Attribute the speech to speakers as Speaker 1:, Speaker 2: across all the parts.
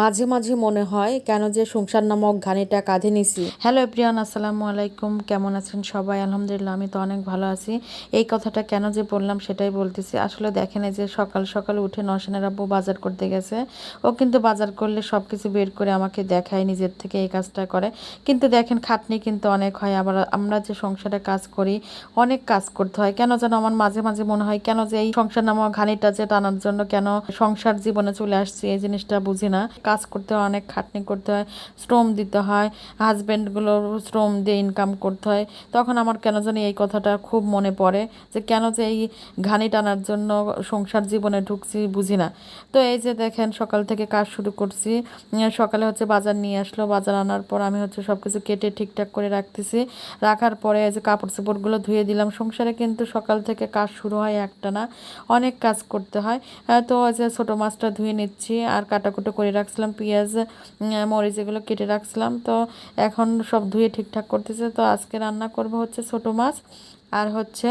Speaker 1: মাঝে মাঝে মনে হয় কেন যে সংসার নামক ঘানিটা কাঁধে নিছি।
Speaker 2: হ্যালো প্রিয়ান আসসালামু আলাইকুম। কেমন আছেন সবাই? আলহামদুলিল্লাহ, আমি তো অনেক ভালো আছি। এই কথাটা কেন যে বললাম সেটাই বলতেছি। আসলে দেখেন এই যে সকাল সকাল উঠে নসেনের আব্বু বাজার করতে গেছে। ও কিন্তু বাজার করলে সব কিছু বের করে আমাকে দেখায়, নিজের থেকে এই কাজটা করে। কিন্তু দেখেন খাটনি কিন্তু অনেক হয়। আবার আমরা যে সংসারে কাজ করি, অনেক কাজ করতে হয়। কেন যেন আমার মাঝে মাঝে মনে হয়, কেন যে এই সংসার নামক ঘানিটা যে টানার জন্য কেন সংসার জীবনে চলে আসছে, এই জিনিসটা বুঝি না। কাজ করতে হয়, অনেক খাটনি করতে হয়, শ্রম দিতে হয় হাজব্যান্ডগুলোর শ্রম দিয়ে ইনকাম করতে হয়। তখন আমার কেন জানি এই কথাটা খুব মনে পড়ে যে কেন যে এই ঘানি টানার জন্য সংসার জীবনে ঢুকছি বুঝি না। তো এই যে দেখেন সকাল থেকে কাজ শুরু করছি সকালে হচ্ছে বাজার নিয়ে আসলো, বাজার আনার পর আমি হচ্ছে সব কিছু কেটে ঠিকঠাক করে রাখতেছি। রাখার পরে এই যে কাপড় চোপড়গুলো ধুয়ে দিলাম, সংসারে কিন্তু সকাল থেকে কাজ শুরু হয় একটা না, অনেক কাজ করতে হয়। তো যে ছোটো মাছটা ধুয়ে নিচ্ছি আর কাটাকুটো করে রাখছিলাম পেঁয়াজ মরিচ এগুলো কেটে রাখছিলাম। তো এখন সব ধুয়ে ঠিকঠাক করতেছে। তো আজকে রান্না করব হচ্ছে ছোটো মাছ। আর হচ্ছে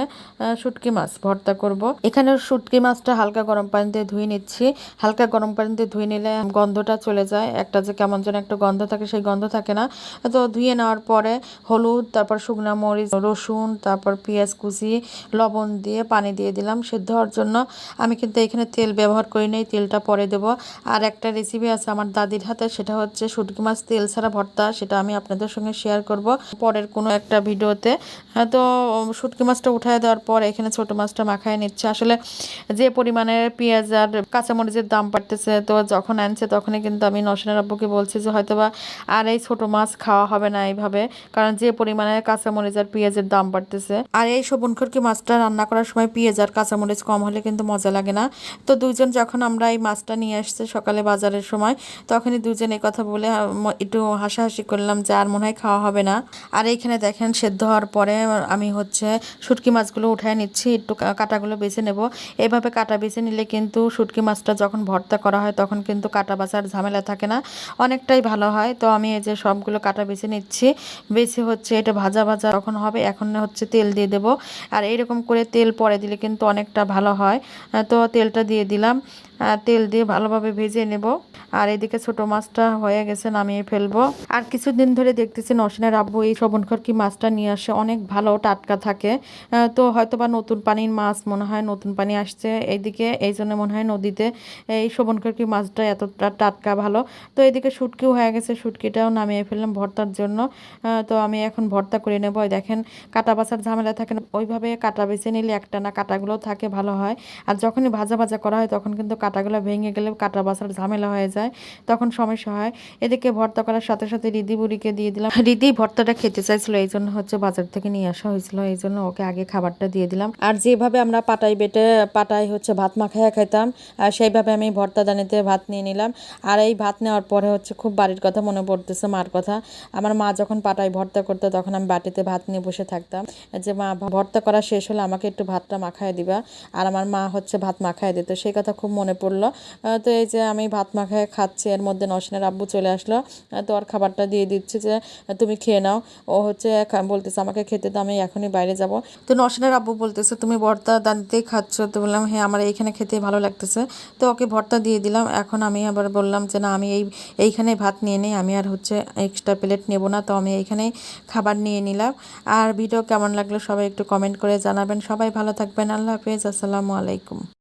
Speaker 2: শুটকি মাছ ভর্তা করব। এখানে শুটকি মাছটা হালকা গরম পানিতে ধুয়ে নিচ্ছি। হালকা গরম পানিতে ধুয়ে নিলে গন্ধটা চলে যায়। একটা যে কেমন যেন একটা গন্ধ থাকে সেই গন্ধ থাকে না। তো ধুয়ে নেওয়ার পরে হলুদ তারপর শুকনা মরিচ রসুন তারপর পেঁয়াজ কুচি লবণ দিয়ে পানি দিয়ে দিলাম সেদ্ধ হওয়ার জন্য। আমি কিন্তু এখানে তেল ব্যবহার করি নাই তেলটা পরে দেব। আর একটা রেসিপি আছে আমার দাদির হাতে সেটা হচ্ছে শুটকি মাছ তেল ছাড়া ভর্তা সেটা আমি আপনাদের সঙ্গে শেয়ার করব। পরের কোনো একটা ভিডিওতে। হ্যাঁ, তো শুটকি মাছটা উঠায় দেওয়ার পর এখানে ছোট মাছটা মাখায় নিচ্ছে। আসলে যে পরিমাণে পেঁয়াজ আর কাঁচামরিচের দাম বাড়তেছে, তো যখন আনছে তখনই কিন্তু আমি নসেনের আব্বুকে বলছি যে হয়তোবা আর এই ছোট মাছ খাওয়া হবে না এইভাবে, কারণ যে পরিমাণে কাঁচামরিচ আর পেঁয়াজের দাম বাড়তেছে। আর এই সবুনখরকি মাছটা রান্না করার সময় পেঁয়াজ আর কাঁচামরিচ কম হলে কিন্তু মজা লাগে না। তো দুজন যখন আমরা এই মাছটা নিয়ে আসছে সকালে বাজারের সময়, তখনই দুজন এই কথা বলে একটু হাসাহাসি করলাম যে আর মনে হয় খাওয়া হবে না। আর এইখানে দেখেন সেদ্ধ হওয়ার পরে আমি হচ্ছে শুটকি মাছগুলো উঠায় নিচ্ছি, একটু কাঁটাগুলো বেছে নেব। এভাবে কাটা বেছে নিলে কিন্তু শুটকি মাছটা যখন ভর্তা করা হয় তখন কিন্তু কাটা বাছার ঝামেলা থাকে না, অনেকটাই ভালো হয়। তো আমি এই যে সবগুলো কাটা বেছে নিচ্ছি, বেছে হচ্ছে এটা ভাজা ভাজা যখন হবে এখন হচ্ছে তেল দিয়ে দেব। আর এইরকম করে তেল পরে দিলে কিন্তু অনেকটা ভালো হয়। তো তেলটা দিয়ে দিলাম। তেল দিয়ে ভালোভাবে ভেজে নেব। আর এদিকে ছোট মাছটা হয়ে গেছে, নামিয়ে ফেলব। আর কিছুদিন ধরে দেখতেছি নসিনের আব্বু এই শোভনকর কি মাছটা নিয়ে আসে, অনেক ভালো টাটকা থাকে। তো হয়তো বা নতুন পানির মাছ মনে হয়, নতুন পানি আসছে এইদিকে, এই জন্য মনে হয় নদীতে এই শোভনকর কি মাছটা এতটা টাটকা ভালো। তো এদিকে শুটকিও হয়ে গেছে, শুটকিটাও নামিয়ে ফেললাম ভর্তার জন্য। তো আমি এখন ভর্তা করে নেব। দেখেন, কাটা বাছার ঝামেলা থাকে না। ওইভাবে কাটা বেছে নিলে একটা না কাটাগুলো থাকে, ভালো হয়। আর যখনই ভাজা ভাজা করা হয়, তখন কিন্তু কাটাগুলো ভেঙে গেলে কাটা বাছার ঝামেলা হয়ে যায়, তখন সমস্যা হয়। এদিকে ভর্তা করার সাথে সাথে রিদি বুড়িকে দিয়ে দিলাম। রিদি ভর্তাটা খেতে চাইছিল, এই জন্য হচ্ছে বাজার থেকে নিয়ে আসা হয়েছিল, এই জন্য ওকে আগে খাবারটা দিয়ে দিলাম। আর যেভাবে আমরা পাটাই বেটে পাটাই হচ্ছে ভাত মাখাইয়া খাইতাম, আর সেইভাবে আমি ভর্তা দানিতে ভাত নিয়ে নিলাম। আর এই ভাত নেওয়ার পরে হচ্ছে খুব বাড়ির কথা মনে পড়তেছে মার কথা। আমার মা যখন পাটাই ভর্তা করতো, তখন আমি বাটিতে ভাত নিয়ে বসে থাকতাম। যে মা, ভর্তা করা শেষ হলে আমাকে একটু ভাতটা মাখায় দিবা। আর আমার মা হচ্ছে ভাত মাখায় দিত, সেই কথা খুব মনে পড়ল। তো এই যে আমি ভাত মাখায় খাচ্ছি, এর মধ্যে নসিনের আব্বু চলে আসলো। তো ওর খাবারটা দিয়ে দিচ্ছি যে তুমি খেয়ে নাও। ও হচ্ছে বলতেছে, আমাকে খেতে তো আমি এখনই বাইরে যাব। তো নসিনের আব্বু বলতেছে, তুমি ভর্তা দানিতেই খাচ্ছ। তো বললাম হ্যাঁ আমার এইখানে খেতে ভালো লাগতেছে। তো ওকে ভর্তা দিয়ে দিলাম। এখন আমি আবার বললাম যে, না, আমি এই এইখানে ভাত নিয়ে নিই, আমি আর হচ্ছে এক্সট্রা প্লেট নেব না। তো আমি এইখানেই খাবার নিয়ে নিলাম। আর ভিডিও কেমন লাগল সবাই একটু কমেন্ট করে জানাবেন। সবাই ভালো থাকবেন। আল্লাহ হাফেজ। আসসালামু আলাইকুম।